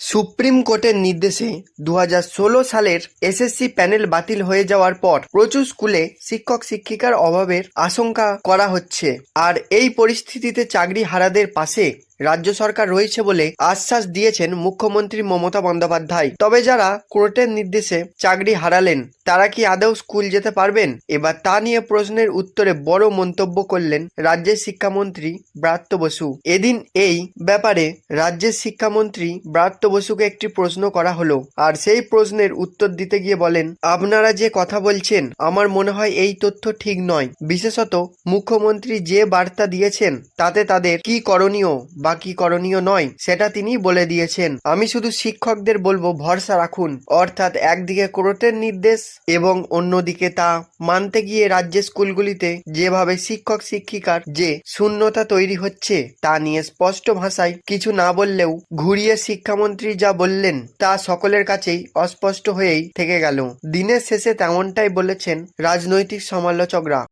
Supreme কোর্টের নির্দেশে দু হাজার ষোলো সালের এসএসসি প্যানেল বাতিল হয়ে যাওয়ার পর প্রচুর স্কুলে শিক্ষক শিক্ষিকার অভাবের আশঙ্কা করা হচ্ছে। আর এই পরিস্থিতিতে চাকরি হারাদের পাশে রাজ্য সরকার রয়েছে বলে আশ্বাস দিয়েছেন মুখ্যমন্ত্রী মমতা বন্দ্যোপাধ্যায়। তবে যারা কোর্টের নির্দেশে চাকরি হারালেন, তারা কি আদৌ স্কুল যেতে পারবেন? এবার তা নিয়ে প্রশ্নের উত্তরে বড় মন্তব্য করলেন রাজ্যের শিক্ষামন্ত্রী ব্রাত্য বসু। এদিন এই ব্যাপারে রাজ্যের শিক্ষামন্ত্রী ব্রাত্য বসুকে একটি প্রশ্ন করা হলো। আর সেই প্রশ্নের উত্তর দিতে গিয়ে বলেন, আপনারা যে কথা বলছেন, আমার মনে হয় এই তথ্য ঠিক নয়। বিশেষত মুখ্যমন্ত্রী যে বার্তা দিয়েছেন, তাতে তাদের কি করণীয় বা কি করণীয় নয়, সেটা তিনি বলে দিয়েছেন। আমি শুধু শিক্ষকদের বলব, ভরসা রাখুন। অর্থাৎ একদিকে কোর্টের নির্দেশ এবং অন্যদিকে তা মানতে গিয়ে রাজ্যের স্কুলগুলিতে যেভাবে শিক্ষক, শিক্ষিকার যে শূন্যতা তৈরি হচ্ছে, তা নিয়ে স্পষ্ট ভাষায় কিছু না বললেও ঘুরিয়ে শিক্ষামন্ত্রী যা বললেন, তা সকলের কাছেই অস্পষ্ট হয়েই থেকে গেল। দিনের শেষে তেমনটাই বলেছেন রাজনৈতিক সমালোচকরা।